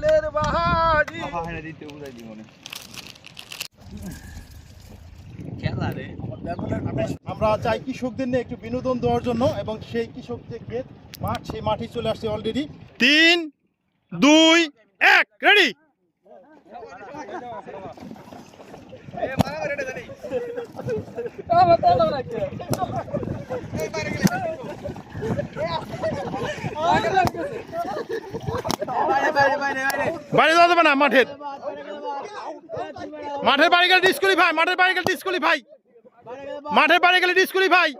ফুলের বাহারি। আমরা চাই কৃষকদের নিয়ে একটু বিনোদন দেওয়ার জন্য এবং সেই কৃষকদের ক্ষেত মাঠ সেই মাঠে চলে আসছে অলরেডি তিন দুই এক রেডি বাড়ি যাওয়া যাবে না মাঠের। মাঠের বাড়ি গেলে ডিসকুলি ভাই মাঠের বাড়ি গেলে ডিসকুলি ভাই। মাঠের বাড়ি গেলে ডিসকুলি ভাই।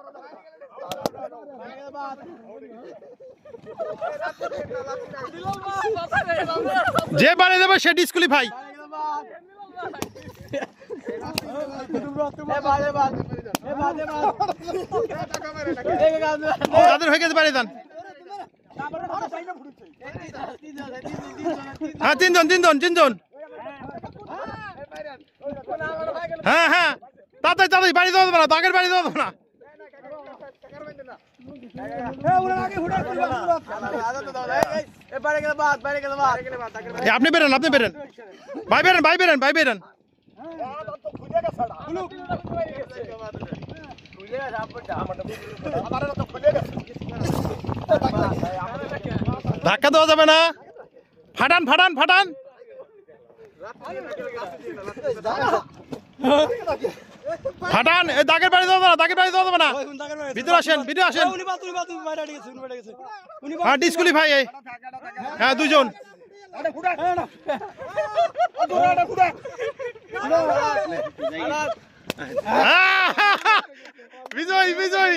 যে বাড়ি যাবে সে ডিসকুলি ভাই। তাদের হয়ে গেছে বাড়ি যান। হ্যাঁ তিনজন তিনজন তিনজন। হ্যাঁ হ্যাঁ। তাড়াতাড়ি তাড়াতাড়ি বাড়ি দেওয়া যাবে না দাগের বাড়ি দেওয়া যাবে না। আপনি বেরেন আপনি বেরেন। ভাই বেরেন ভাই বেরেন ভাই বেরেন। ধাক্কা দেওয়া যাবে না। ফাটান ফাটান ফাটান। ফাটান এই দাগের বাড়ি দেওয়া যাবে না দাগের বাড়ি দেওয়া যাবে না। ভিতরে আসেন ভিতরে আসেন। হ্যাঁ ডিসকুলি ভাই এই। হ্যাঁ দুজন। বিজয় বিজয়।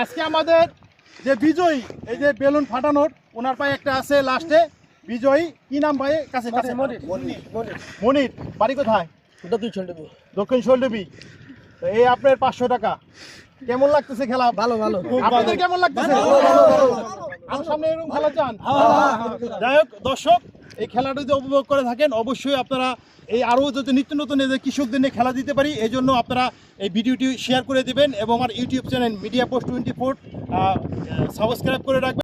আজকে আমাদের যে বিজয়ী এই যে বেলুন ফাটানোর ওনার পায়ে একটা আছে লাস্টে বিজয়ী কি নাম ভাই? কাছে কাছে মনির বাড়ি কোথায়? দক্ষিণ শৈলডুবি তো এই আপনার পাঁচশো টাকা। কেমন লাগতেছে খেলা? ভালো ভালো। আপনাদের কেমন লাগতেছে? আমার সামনে এরকম খেলা চান? যাই হোক দর্শক এই খেলাটা যদি উপভোগ করে থাকেন, অবশ্যই আপনারা এই আরও যদি নিত্য নতুন এদের কৃষকদের নিয়ে খেলা দিতে পারি, এই জন্য আপনারা এই ভিডিওটি শেয়ার করে দেবেন এবং আমার YouTube channel media post twenty four subscribe করে রাখবেন।